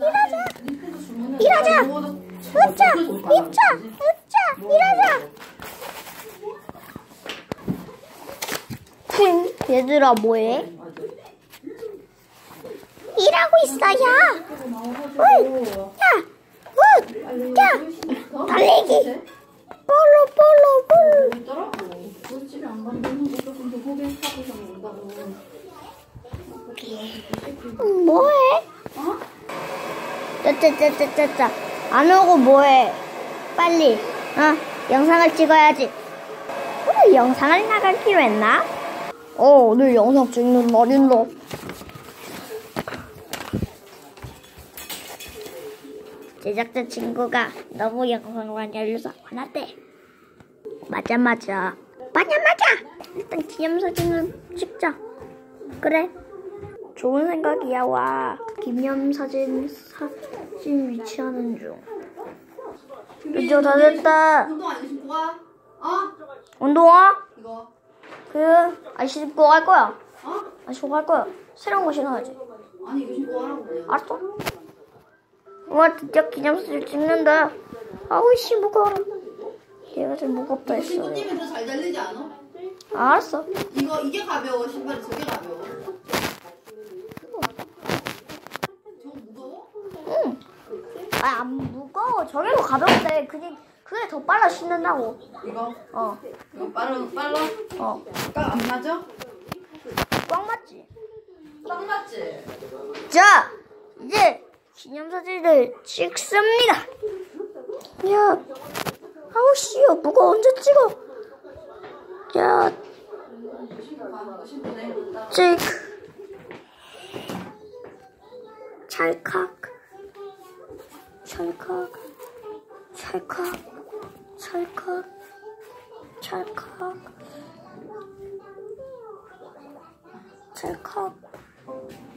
일하자! 일하자! 웃자! 웃자! 웃자! 일하자! 얘들아 뭐해? 일하고 있어 야! 응. 야! 울! 야! 달리기! 볼로 볼로 볼! 뭐해? 어? 짜짜짜짜짜짜 안 오고 뭐해? 빨리 어 영상을 찍어야지. 오늘 영상을 나가기로 했나? 어 오늘 영상 찍는 날인데. 제작자 친구가 너무 영상을 많이 알려서 화났대. 맞아 맞아. 맞아 맞아. 일단 기념사진은 찍자. 그래. 좋은 생각이야 와 기념 사진 사진 위치하는 중 이제 다 됐다 운동 안 신고 가? 어? 운동화? 이거. 그안 신고 갈 거야 어? 안 신고 갈 거야 새로운 거 신어야지 아니 이거 신고 가라고. 알았어 와 드디어 기념 사진 찍는다 아우 씨 무거워 얘가 좀 무겁다 이거 했어 뛰면 더잘 달리지 않아? 알았어 이거 이게 가벼워 신발이 저게 가벼워. 저거 무거워? 응. 아, 안 무거워. 저게 더 가벼운데, 그게, 그게 더 빨라 신는다고. 이거 어, 이거 빨라 빨라? 어. 딱안 맞아? 꽉 맞지? 딱 맞지? 자, 이제 기념사진을 찍습니다. 야, 아우, 씨야, 뭐가 언제 찍어? 야. 찍. 찰칵. 찰칵. 찰칵. 찰칵. 찰칵. 찰칵.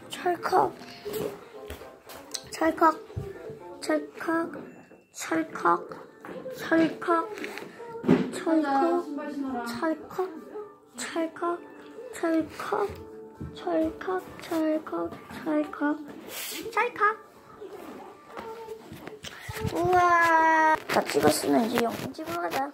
찰칵. 찰칵. 찰칵. 찰칵. 찰칵. 자, 찰칵. 신발 신어라. 찰칵. 찰칵. 찰칵. 찰칵. 우와. 다 찍었으면 이제 영상 찍으러 가자.